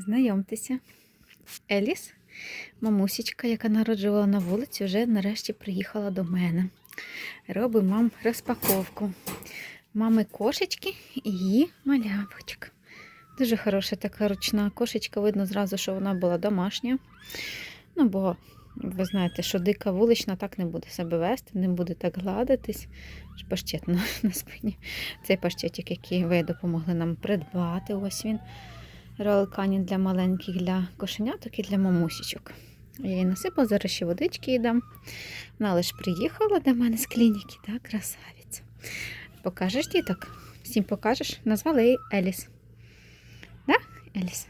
Знайомтеся. Еліс, мамусічка, яка народжувала на вулиці, вже нарешті приїхала до мене. Робить мам розпаковку. Мами кошечки і її малявочка. Дуже хороша така ручна кошечка. Видно зразу, що вона була домашня. Ну, бо ви знаєте, що дика вулична так не буде себе вести, не буде так гладитись. Паштет на, на спині. Цей паштетик, який ви допомогли нам придбати. Ось він. Роликані для маленьких, для кошеняток і для мамусічок. Я їй насипала, зараз ще водички їй дам. Вона лише приїхала до мене з клініки, так, красавиця. Покажеш діток? Всім покажеш? Назвали її Еліс. Да, Еліс?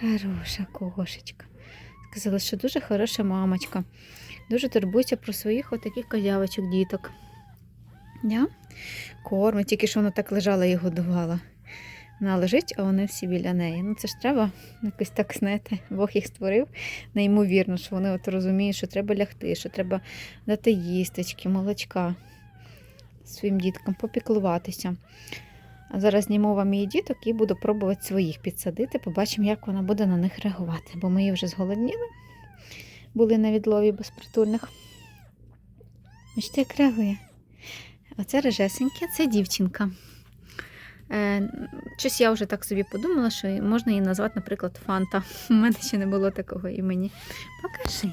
Хороша кошечка. Сказала, що дуже хороша мамочка. Дуже турбується про своїх отаких козявочок, діток. Да? Кормить, тільки що вона так лежала і годувала. Вона лежить, а вони всі біля неї. Ну це ж треба якось так знаєте, Бог їх створив. Неймовірно, що вони от розуміють, що треба лягти, що треба дати їстечки, молочка своїм діткам, попіклуватися. А зараз зніму вам її діток і буду пробувати своїх підсадити. Побачимо, як вона буде на них реагувати. Бо ми її вже зголодніли, були на відлові безпритульних. Бачите, як реагує. Оце режесеньке, це дівчинка. Е, Щось я вже так собі подумала, що можна її назвати, наприклад, Фанта. У мене ще не було такого імені. Покажи.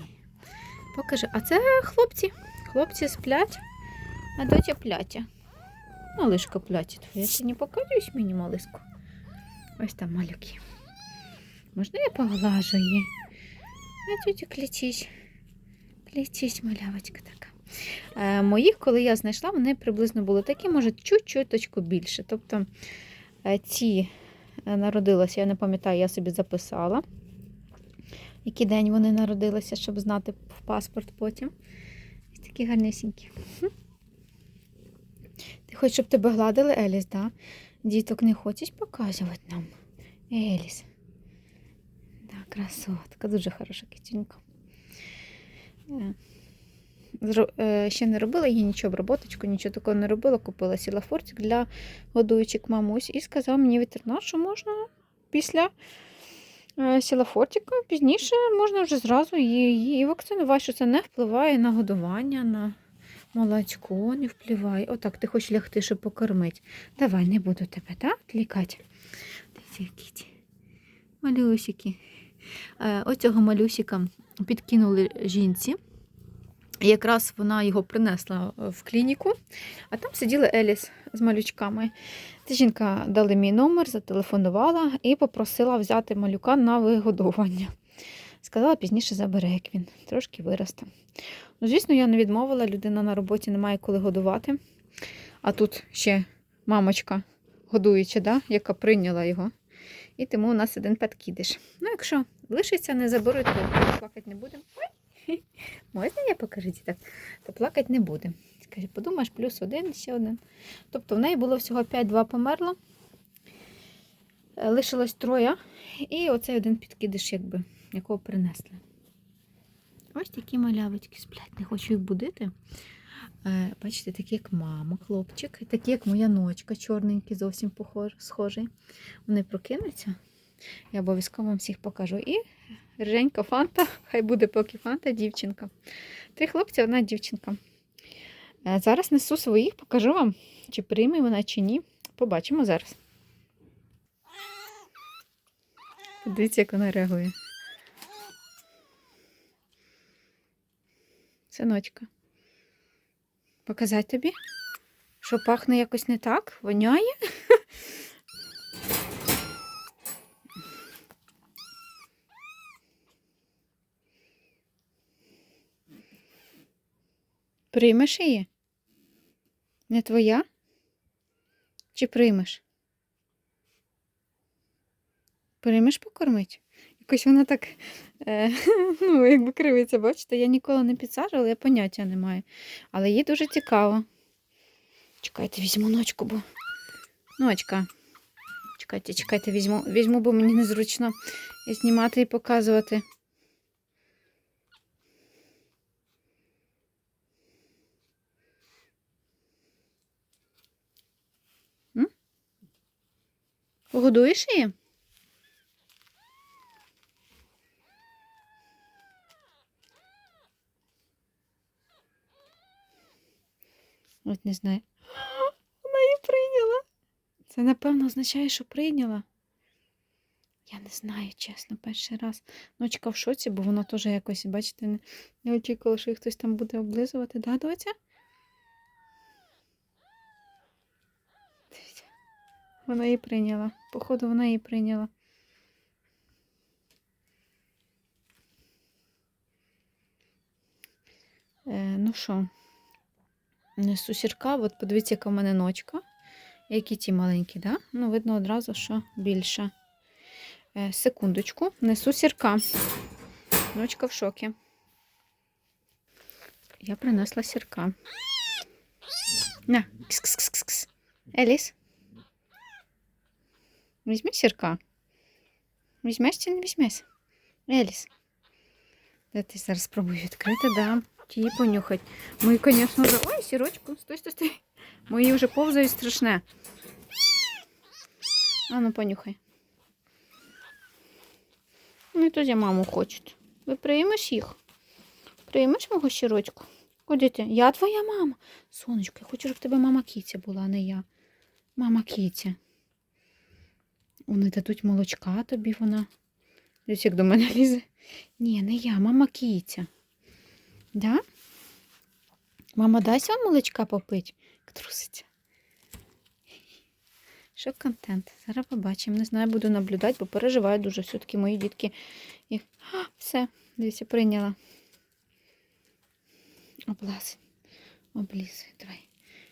Покажи. А це хлопці. Хлопці сплять, а дотя плятя. Малишка плятить. Я ще не показуюсь мені малиску. Ось там малюки. Можна я поглажу її? А тетя клічись. Клічись, малявочка така. Е, моїх, коли я знайшла, вони приблизно були такі, може, чуть-чуточку більше. Тобто е, ці е, народилися, я не пам'ятаю, я собі записала, який день вони народилися, щоб знати в паспорт потім. Ось такі гарнісінькі. Ти хочеш, щоб тебе гладили, Еліс, да? Діток не хочеш показувати нам? Еліс. Да, красотка, дуже хороша китюнька. Е. Ще не робила їй нічого, обработочку, нічого такого не робила. Купила сілафортик для годуючих мамусь і сказав мені ветеринар, що можна після е, сілафортика пізніше можна вже зразу її, вакцинувати, що це не впливає на годування, на молочко, не впливає. Отак, ти хочеш лягти, щоб покормити. Давай, не буду тебе, так? Лікати. Дивіться, які ті малюсики. Е, Оцього малюсика підкинули жінці. Якраз вона його принесла в клініку, а там сиділа Еліс з малючками. Та жінка дали мій номер, зателефонувала і попросила взяти малюка на вигодовування. Сказала, пізніше забере, як він трошки виросте. Ну, звісно, я не відмовила, людина на роботі не має коли годувати. А тут ще мамочка годуюча, да, яка прийняла його. І тому у нас один підкидиш. Ну, якщо лишиться, не заберуть, то плакати не будемо. Можна я покажу так? То плакати не будемо. Скажи, подумаєш, плюс один, ще один. Тобто в неї було всього 5-2 померло. Лишилось троє. І оцей один підкидиш, якби, якого принесли. Ось такі малявочки сплять. Не хочу їх будити. Е, Бачите, такі як мама, хлопчик, і такі, як моя ночка, чорненький, зовсім похож, схожий. Вони прокинуться. Я обов'язково вам всіх покажу. І Рженька фанта, хай буде поки фанта, дівчинка. Три хлопці, одна дівчинка. Е, Зараз несу своїх, покажу вам, чи прийме вона, чи ні. Побачимо зараз. Дивіться, як вона реагує. Синочка. Показати тобі? Що пахне якось не так? Воняє? Приймеш її? Не твоя? Чи приймеш? Приймеш покормить? Якось вона так, е, ну, якби кривиться, бачите, я ніколи не підсаджувала, я поняття не маю. Але їй дуже цікаво. Чекайте, візьму ночку, бо. Ночка. Чекайте, чекайте, візьму, візьму, бо мені незручно знімати і показувати. Годуєш її? От не знаю. Вона її прийняла. Це, напевно, означає, що прийняла. Я не знаю, чесно, перший раз. Ночка в шоці, бо вона теж якось, бачите, не очікувала, що їх хтось там буде облизувати, да, доця? Вона її прийняла. Походу, вона її прийняла. Е, ну що, несу сірка, от подивіться, яка в мене ночка. Які ті маленькі, да? Ну, видно одразу, що більша. Е, секундочку, несу сірка. Ночка в шокі. Я принесла сірка. На, кс-кс-кс-кс. Еліс. Візьми сірка. Візьмеш чи не візьмеш? Еліс. Де ти зараз спробую відкрити, да. Ті понюхать. Мої, звісно, вже. Ой, сірочку, стой, стой, стой. Мої вже повзають страшне. А ну понюхай. Ну, і тоді маму хочуть. Ви приймеш їх? Приймеш мого щирочку? Куди ти? Я твоя мама. Сонечко, я хочу, щоб тебе мама Кітя була, а не я. Мама Кітя. Вони дадуть молочка тобі вона. Як до мене лізе. Ні, не я, мама Кітя. Да? Мама дасть вам молочка попить? Труситься. Що контент? Зараз побачимо. Не знаю, буду наблюдати, бо переживаю дуже. Все-таки мої дітки їх. А, все, дивіться, прийняла. Облазь. Облізуй. Давай.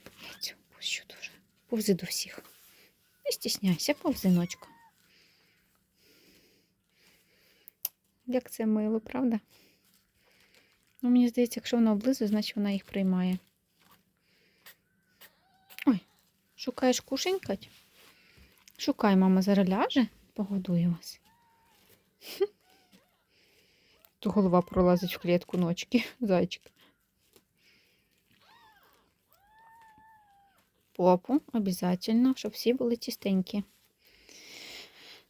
Я цю пущу дуже. Повзи до всіх. Не стісняйся, повзи ночку. Як це мило, правда? Ну, мені здається, якщо вона облизує, значить вона їх приймає. Ой, шукаєш кушенькать? Шукай, мама зараз ляже, погодує вас. То голова пролазить в клітку ночки, зайчик. Попу обов'язково, щоб всі були чистенькі.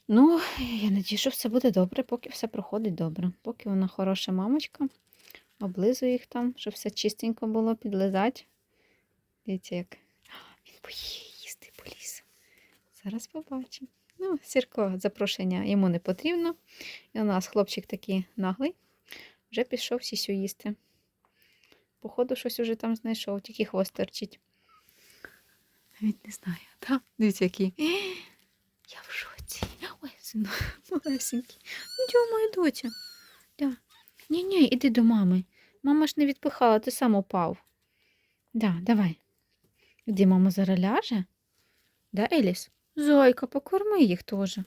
Ну, я надію, що все буде добре, поки все проходить добре. Поки вона хороша мамочка, облизує їх там, щоб все чистенько було, підлизати. Дивіться, як він боїться їсти поліз. Зараз побачимо. Ну, Сірко, запрошення йому не потрібно. І у нас хлопчик такий наглий, вже пішов сісю їсти. Походу, щось уже там знайшов, тільки хвост торчить. Навіть не знаю, так? Дивіться, який. Я в шоці. Ой, сину, малесенький. Ну, моя доця. Да. Ні-ні, іди до мами. Мама ж не відпихала, ти сам упав. Да, давай. Іди, мама зараз ляже. Да, Еліс? Зойка, покорми їх теж.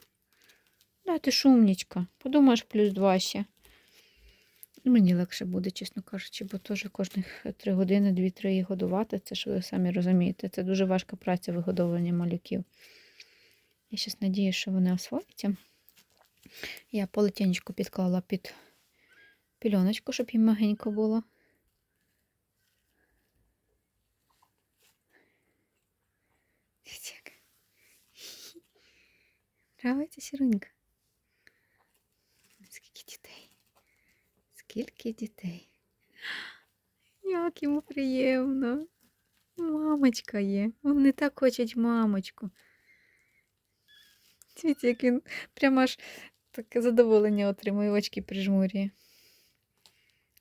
Да, ти шумнічка. Подумаєш, плюс два ще. Мені легше буде, чесно кажучи, бо теж кожних три години, дві-три їх годувати. Це ж ви самі розумієте. Це дуже важка праця вигодовування малюків. Я зараз надію, що вони освояться. Я полотенечко підклала під пільоночку, щоб їм мягенько було. Нравиться сірунька? Скільки дітей? Скільки дітей? Як йому приємно. Мамочка є. Вони так хочуть мамочку. Дивіться, як він прямо аж таке задоволення отримує, очки прижмурює.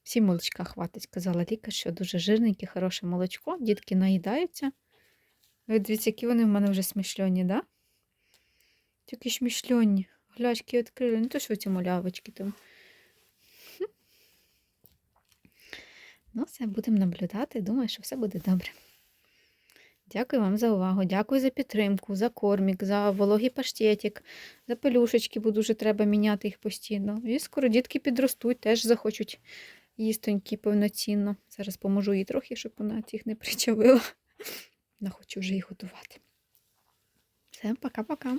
Всі молочка хватить, сказала лікар, що дуже жирненьке, хороше молочко. Дітки наїдаються. Ви дивіться, які вони в мене вже смішльоні, да? Такі смішльоні. Глячки відкрили, не то що ці малявочки там. Ну, все, будемо наблюдати. Думаю, що все буде добре. Дякую вам за увагу. Дякую за підтримку, за кормік, за вологий паштетик, за пелюшечки, бо дуже треба міняти їх постійно. І скоро дітки підростуть, теж захочуть їстонькі повноцінно. Зараз поможу їй трохи, щоб вона їх не причавила. Вона хоче вже їх готувати. Все, пока-пока.